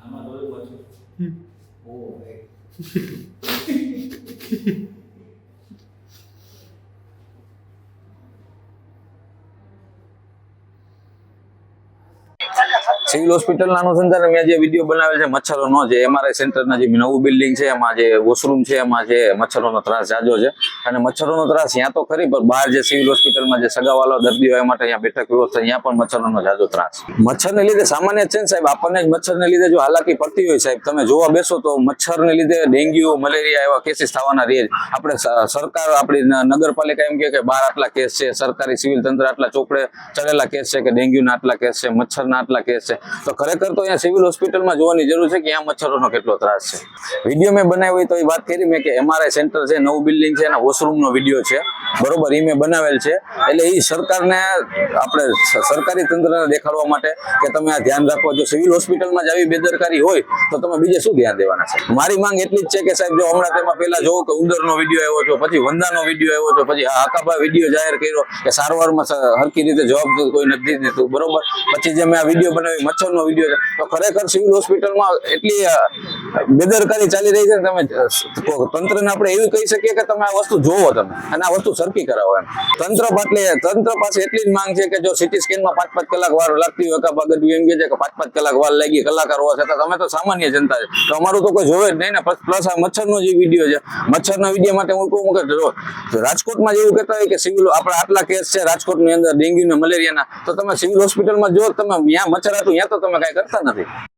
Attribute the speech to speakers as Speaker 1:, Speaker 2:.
Speaker 1: આમાં જોયું પછી ઓ
Speaker 2: સિવિલ હોસ્પિટલના અનુસંધાને મેં જે વીડિયો બનાવેલ છે મચ્છરોનો જે એમઆરઆઈ સેન્ટરના જે નવું બિલ્ડિંગ છે, એમાં જે વોશરૂમ છે, એમાં જે મચ્છરોનો ત્રાસ જાજો છે. અને મચ્છરોનો ત્રાસ ત્યાં તો ખરી, પણ બહાર જે સિવિલ હોસ્પિટલમાં જે સગાવાલો દર્દીઓ એ માટે અહીંયા બેઠક વ્યવસ્થા ત્યાં પણ મચ્છરોનો જાજો ત્રાસ. મચ્છરને લીધે સામાન્ય છે ને સાહેબ, આપણને જ મચ્છરને લીધે જો હાલાકી પડતી હોય સાહેબ, તમે જોવા બેસો તો મચ્છરને લીધે ડેન્ગ્યુ, મલેરિયા એવા કેસીસ થવાના રહે આપણે સરકાર આપણી નગરપાલિકા એમ કે બાર આટલા કેસ છે, સરકારી સિવિલ તંત્ર આટલા ચોપડે ચડેલા કેસ છે કે ડેન્ગ્યુના આટલા કેસ છે, મચ્છરના આટલા કેસ છે. તો ખરેખર તો અહીંયા સિવિલ હોસ્પિટલમાં જોવાની જરૂર છે કે અહીંયા મચ્છરોનો કેટલો ત્રાસ છે. વીડિયો મેં બનાવ્યો તો એ વાત કરી મેં કે એમઆરઆઈ સેન્ટર છે, નવું બિલ્ડિંગ છે એના વોશરૂમનો વીડિયો છે. બરોબર એ મેં બનાવેલ છે. એટલે એ સરકારને આપણે સરકારી તંત્રને દેખાડવા માટે કે તમે આ ધ્યાન રાખો. જો સિવિલ હોસ્પિટલમાં જ આવી બેદરકારી હોય, તો તમે બીજે શું ધ્યાન દેવાના છે? મારી માંગ એટલી જ છે કે સાહેબ, જો હમણાં તેમાં પહેલા જોવો કે ઉંદરનો વીડિયો આવ્યો છે, પછી વંદાનો વીડિયો આવ્યો છે, પછી હાકાભા વીડિયો જાહેર કર્યો કે સારવારમાં હરકી રીતે જવાબ કોઈ નથી દેતું, બરોબર? પછી જે મેં આ વીડિયો બનાવી મચ્છરનો વીડિયો છે, તો ખરેખર સિવિલ હોસ્પિટલમાં એટલી બેદરકારી ચાલી રહી છે તમે તંત્રને આપણે એવું કહી શકીએ કે તમે આ વસ્તુ જોવો તમે, અને આ વસ્તુ સરખી કરાવો તંત્ર પાટલે તંત્ર પાસે એટલી જ માંગ છે કે જો સિટી સ્કેનમાં પાંચ પાંચ કલાક વાર લાગતી હોય કે ગઢવી એમ કહે છે કે પાંચ પાંચ કલાક વાર લાગી, કલાકાર હોવા છતાં તમે તો સામાન્ય જનતા છે. તો અમારું તો કોઈ જોવે જ નહીં ને. પ્લસ આ મચ્છરનો જે વીડિયો છે, મચ્છરના વીડિયો માટે હું કહું કે રાજકોટમાં જેવું કહેતા હોય કે સિવિલ, આપણા આટલા કેસ છે રાજકોટની અંદર, ડેન્ગ્યુ ને મલેરિયાના, તો તમે સિવિલ હોસ્પિટલમાં જો, તમે ત્યાં મચ્છર હતું, ત્યાં તો તમે કાંઈ કરતા નથી.